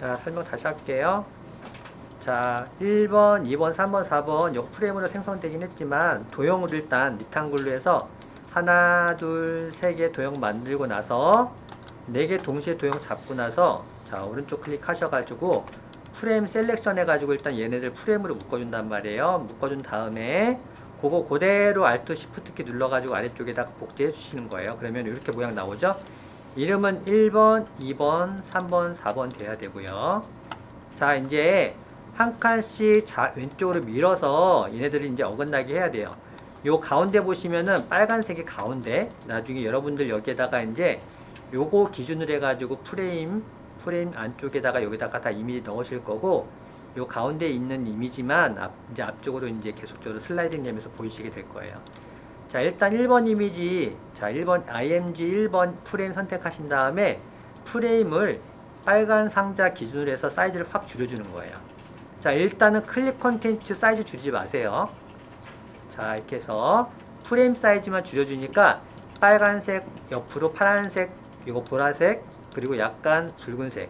자, 설명 다시 할게요. 자, 1번, 2번, 3번, 4번 요 프레임으로 생성되긴 했지만 도형으로 일단 리탄글로 해서 하나, 둘, 세 개 도형 만들고 나서 네 개 동시에 도형 잡고 나서 자, 오른쪽 클릭하셔가지고 프레임 셀렉션 해가지고 일단 얘네들 프레임으로 묶어준단 말이에요. 묶어준 다음에 그거 그대로 Alt Shift 키 눌러가지고 아래쪽에다가 복제해 주시는 거예요. 그러면 이렇게 모양 나오죠? 이름은 1번, 2번, 3번, 4번 돼야 되고요. 자, 이제 한 칸씩 자, 왼쪽으로 밀어서 얘네들을 이제 어긋나게 해야 돼요. 요 가운데 보시면은 빨간색이 가운데 나중에 여러분들 여기에다가 이제 요거 기준으로 해가지고 프레임 프레임 안쪽에다가 여기다가 다 이미지 넣으실 거고 요 가운데 있는 이미지만 앞, 이제 앞쪽으로 이제 계속적으로 슬라이딩 되면서 보이시게 될 거예요. 자, 일단 1번 이미지, 자, 1번 IMG 1번 프레임 선택하신 다음에 프레임을 빨간 상자 기준으로 해서 사이즈를 확 줄여주는 거예요. 자, 일단은 클릭 컨텐츠 사이즈 줄이지 마세요. 자, 이렇게 해서 프레임 사이즈만 줄여주니까 빨간색 옆으로 파란색, 이거 보라색, 그리고 약간 붉은색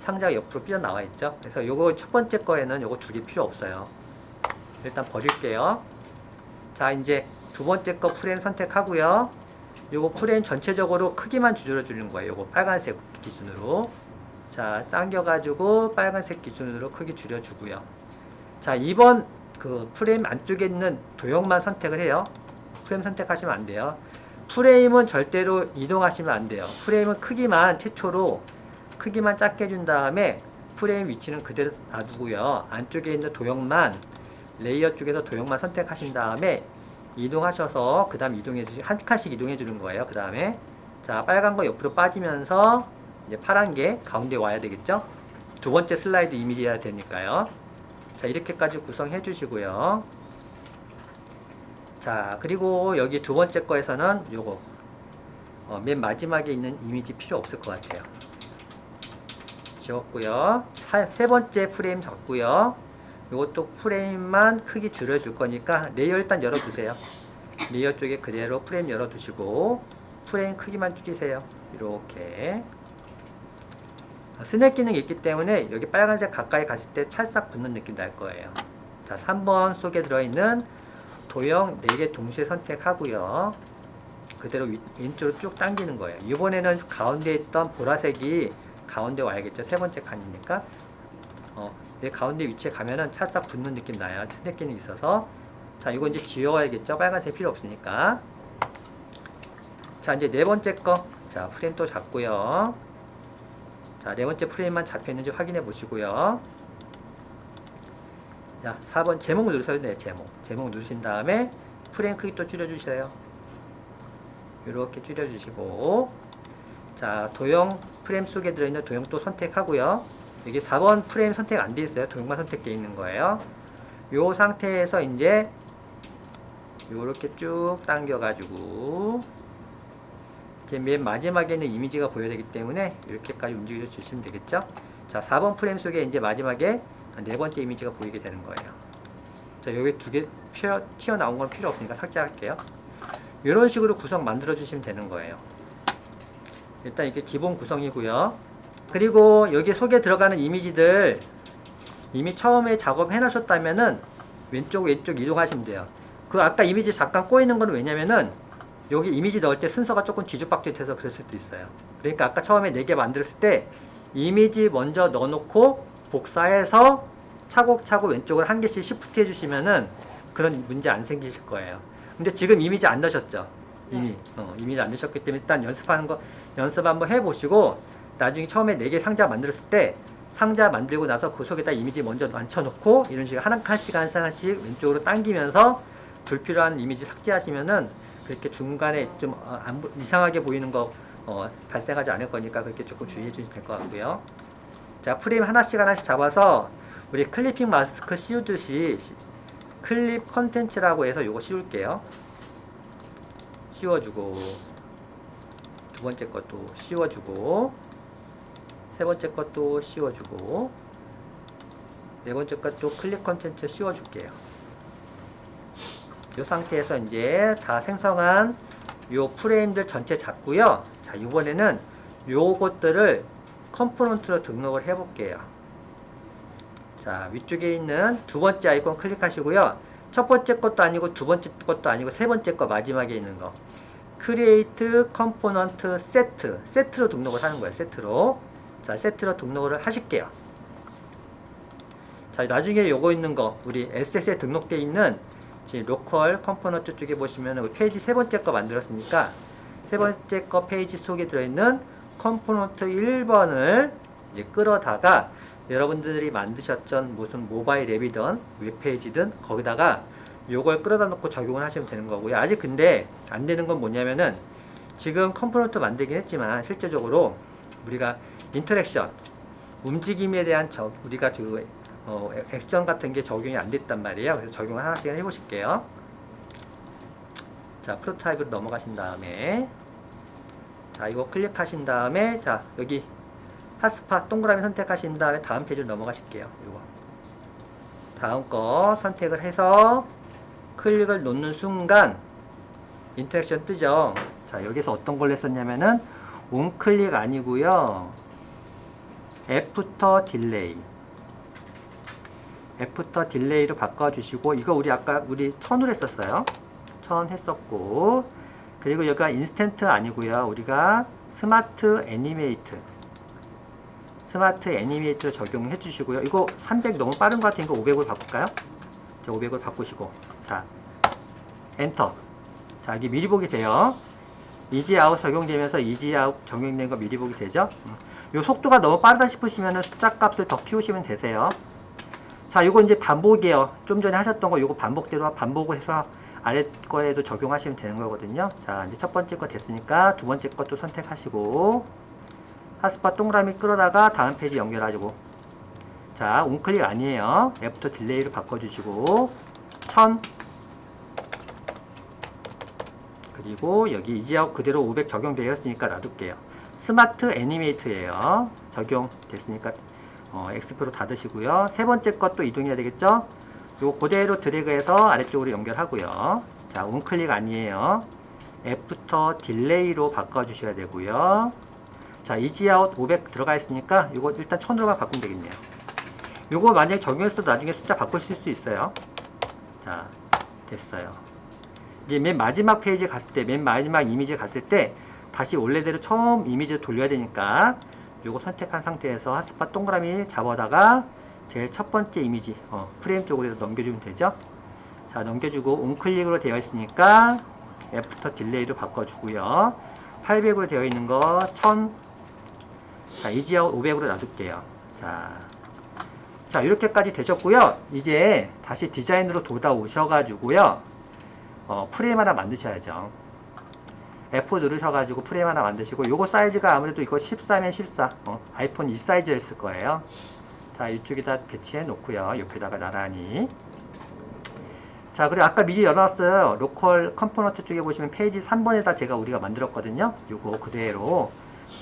상자가 옆으로 삐져 나와 있죠. 그래서 요거 첫 번째 거에는 요거 두 개 필요 없어요. 일단 버릴게요. 자, 이제 두 번째 거 프레임 선택하고요. 요거 프레임 전체적으로 크기만 줄여 주는 거예요. 요거 빨간색 기준으로. 자, 당겨가지고 빨간색 기준으로 크기 줄여주고요. 자, 2번 그 프레임 안쪽에 있는 도형만 선택을 해요. 프레임 선택하시면 안 돼요. 프레임은 절대로 이동하시면 안 돼요. 프레임은 크기만 최초로 크기만 작게 준 다음에 프레임 위치는 그대로 놔두고요. 안쪽에 있는 도형만 레이어 쪽에서 도형만 선택하신 다음에 이동하셔서 그 다음 이동해 주시 한 칸씩 이동해 주는 거예요. 그 다음에 자 빨간 거 옆으로 빠지면서 이제 파란 게 가운데 와야 되겠죠? 두 번째 슬라이드 이미지해야 되니까요. 자 이렇게까지 구성해 주시고요. 자 그리고 여기 두 번째 거에서는 요거 어, 맨 마지막에 있는 이미지 필요 없을 것 같아요. 지웠고요. 사- 세 번째 프레임 잡고요. 요것도 프레임만 크기 줄여줄 거니까 레이어 일단 열어두세요. 레이어 쪽에 그대로 프레임 열어두시고 프레임 크기만 줄이세요. 이렇게 스냅 기능이 있기 때문에 여기 빨간색 가까이 갔을 때 찰싹 붙는 느낌 날 거예요. 자, 3번 속에 들어있는 도형 4개 동시에 선택하고요. 그대로 위- 왼쪽으로 쭉 당기는 거예요. 이번에는 가운데 있던 보라색이 가운데 와야겠죠. 세 번째 칸이니까. 가운데 위치에 가면은 찰싹 붙는 느낌 나요. 스냅 기능이 있어서. 자, 이거 이제 지워야겠죠. 빨간색 필요 없으니까. 자, 이제 네 번째 거. 자, 프레임 또 잡고요. 자, 네 번째 프레임만 잡혀 있는지 확인해 보시고요. 자, 4번 제목을 누르셔야 돼요. 제목. 제목 누르신 다음에 프레임 크기 또 줄여주세요. 이렇게 줄여주시고 자 도형 프레임 속에 들어있는 도형 또 선택하고요. 여기 4번 프레임 선택 안 돼 있어요. 도형만 선택되어 있는 거예요. 요 상태에서 이제 요렇게 쭉 당겨가지고 이제 맨 마지막에 있는 이미지가 보여야 되기 때문에 이렇게까지 움직여 주시면 되겠죠. 자 4번 프레임 속에 이제 마지막에 네 번째 이미지가 보이게 되는 거예요. 자 여기 두 개 튀어나온 건 필요 없으니까 삭제할게요. 이런 식으로 구성 만들어 주시면 되는 거예요. 일단 이게 기본 구성이고요. 그리고 여기 속에 들어가는 이미지들 이미 처음에 작업해 놓으셨다면은 왼쪽 왼쪽 이동하시면 돼요. 그 아까 이미지 잠깐 꼬이는 건 왜냐면은 여기 이미지 넣을 때 순서가 조금 뒤죽박죽 돼서 그럴 수도 있어요. 그러니까 아까 처음에 4개 만들었을 때 이미지 먼저 넣어놓고 복사해서 차곡차곡 왼쪽을 한 개씩 시프트 해주시면은 그런 문제 안 생기실 거예요. 근데 지금 이미지 안 넣으셨죠? 이미 어, 이미지 안 넣으셨기 때문에 일단 연습하는 거 연습 한번 해보시고 나중에 처음에 4개 상자 만들었을 때 상자 만들고 나서 그 속에다 이미지 먼저 앉혀놓고 이런 식으로 한 칸씩 한 칸씩 왼쪽으로 당기면서 불필요한 이미지 삭제하시면은 그렇게 중간에 좀 어, 안 보- 이상하게 보이는 거 어, 발생하지 않을 거니까 그렇게 조금 주의해 주시면 될 것 같고요. 자 프레임 하나씩 하나씩 잡아서 우리 클리핑 마스크 씌우듯이 시- 클립 컨텐츠라고 해서 요거 씌울게요. 씌워주고 두 번째 것도 씌워주고 세 번째 것도 씌워주고 네 번째 것도 클립 컨텐츠 씌워줄게요. 이 상태에서 이제 다 생성한 요 프레임들 전체 잡고요. 자 이번에는 요것들을 컴포넌트로 등록을 해볼게요. 자, 위쪽에 있는 두 번째 아이콘 클릭하시고요. 첫 번째 것도 아니고 두 번째 것도 아니고 세 번째 거 마지막에 있는 거. 크리에이트 컴포넌트 세트. 세트로 등록을 하는 거예요. 세트로. 자, 세트로 등록을 하실게요. 자, 나중에 요거 있는 거, 우리 SS에 등록되어 있는 지금 로컬 컴포넌트 쪽에 보시면 페이지 세 번째 거 만들었으니까 세 번째 거 페이지 속에 들어있는 컴포넌트 1번을 이제 끌어다가 여러분들이 만드셨던 무슨 모바일 앱이든 웹페이지든 거기다가 요걸 끌어다 놓고 적용을 하시면 되는 거고요. 아직 근데 안 되는 건 뭐냐면은 지금 컴포넌트 만들긴 했지만 실제적으로 우리가 인터랙션 움직임에 대한 저, 우리가 그 어, 액션 같은 게 적용이 안 됐단 말이에요. 그래서 적용을 하나씩 해보실게요. 자, 프로토타입으로 넘어가신 다음에 자, 이거 클릭하신 다음에 자, 여기 핫스팟 동그라미 선택하신 다음에 다음 페이지로 넘어가실게요. 이거. 다음 거 선택을 해서 클릭을 놓는 순간 인터랙션 뜨죠. 자, 여기서 어떤 걸 했었냐면은 온클릭 아니고요. 애프터 딜레이. 애프터 딜레이로 바꿔주시고 이거 우리 아까 우리 천으로 했었어요. 천 했었고 그리고 여기가 인스턴트 아니고요. 우리가 스마트 애니메이트 스마트 애니메이트로 적용해 주시고요. 이거 300 너무 빠른 것 같으니까 500으로 바꿀까요? 자, 500으로 바꾸시고 자 엔터 자 여기 미리 보기 돼요. 이지 아웃 적용되면서 이지 아웃 적용된 거 미리 보기 되죠? 음. 요 속도가 너무 빠르다 싶으시면 숫자 값을 더 키우시면 되세요. 자, 요거 이제 반복이에요. 좀 전에 하셨던 거 요거 반복대로 반복을 해서 아래 거에도 적용하시면 되는 거거든요. 자, 이제 첫 번째 거 됐으니까 두 번째 것도 선택하시고 핫스팟 동그라미 끌어다가 다음 페이지 연결하시고 자, 온클릭 아니에요. 애프터 딜레이로 바꿔주시고 1000 그리고 여기 이지아웃 그대로 500 적용되었으니까 놔둘게요. 스마트 애니메이트예요. 적용됐으니까 어, X표로 닫으시고요. 세 번째 것도 이동해야 되겠죠? 요 그대로 드래그해서 아래쪽으로 연결하고요. 자, 온클릭 아니에요. 애프터 딜레이로 바꿔주셔야 되고요. 자, 이지아웃 500 들어가 있으니까 이거 일단 1000으로만 바꾸면 되겠네요. 요거 만약에 적용했어도 나중에 숫자 바꾸실 수 있어요. 자, 됐어요. 이제 맨 마지막 페이지 갔을 때, 맨 마지막 이미지 갔을 때 다시 원래대로 처음 이미지를 돌려야 되니까 요거 선택한 상태에서 핫스팟 동그라미 잡아다가 제일 첫 번째 이미지 어, 프레임 쪽으로 넘겨주면 되죠. 자 넘겨주고 온클릭으로 되어 있으니까 애프터 딜레이로 바꿔주고요. 800으로 되어 있는 거 1000. 자 이지아웃 500으로 놔둘게요. 자, 자 이렇게까지 되셨고요. 이제 다시 디자인으로 돌아오셔가지고요. 어, 프레임 하나 만드셔야죠. F 누르셔가지고 프레임 하나 만드시고 요거 사이즈가 아무래도 이거 14면 14 어, 아이폰 이 사이즈였을 거예요. 자 이쪽에다 배치해 놓고요. 옆에다가 나란히. 자 그리고 아까 미리 열어놨어요. 로컬 컴포넌트 쪽에 보시면 페이지 3번에다 제가 우리가 만들었거든요. 요거 그대로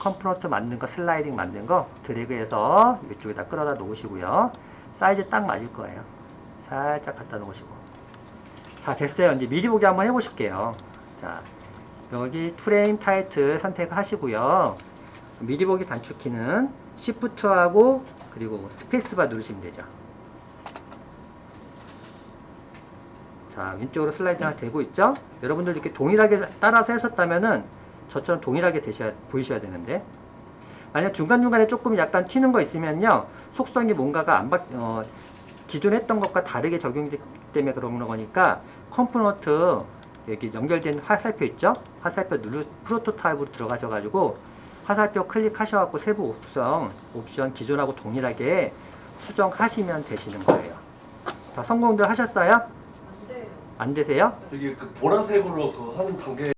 컴포넌트 만든 거 슬라이딩 만든 거 드래그해서 이쪽에다 끌어다 놓으시고요. 사이즈 딱 맞을 거예요. 살짝 갖다 놓으시고. 자 됐어요. 이제 미리 보기 한번 해보실게요. 자 여기 프레임 타이틀 선택하시고요. 미리 보기 단축키는 Shift하고 그리고 스페이스바 누르시면 되죠. 자, 왼쪽으로 슬라이드가 되고 있죠? 여러분들 이렇게 동일하게 따라서 했었다면은 저처럼 동일하게 되셔야, 보이셔야 되는데 만약 중간중간에 조금 약간 튀는 거 있으면요 속성이 뭔가가 안 바, 어, 기존 했던 것과 다르게 적용되기 때문에 그런 거니까 컴포넌트 여기 연결된 화살표 있죠? 화살표 누르 프로토타입으로 들어가셔가지고 화살표 클릭하셔갖고 세부 옵션 옵션 기존하고 동일하게 수정하시면 되시는 거예요. 다 성공들 하셨어요? 안 되세요? 여기 그 보라색으로 그 하는 단계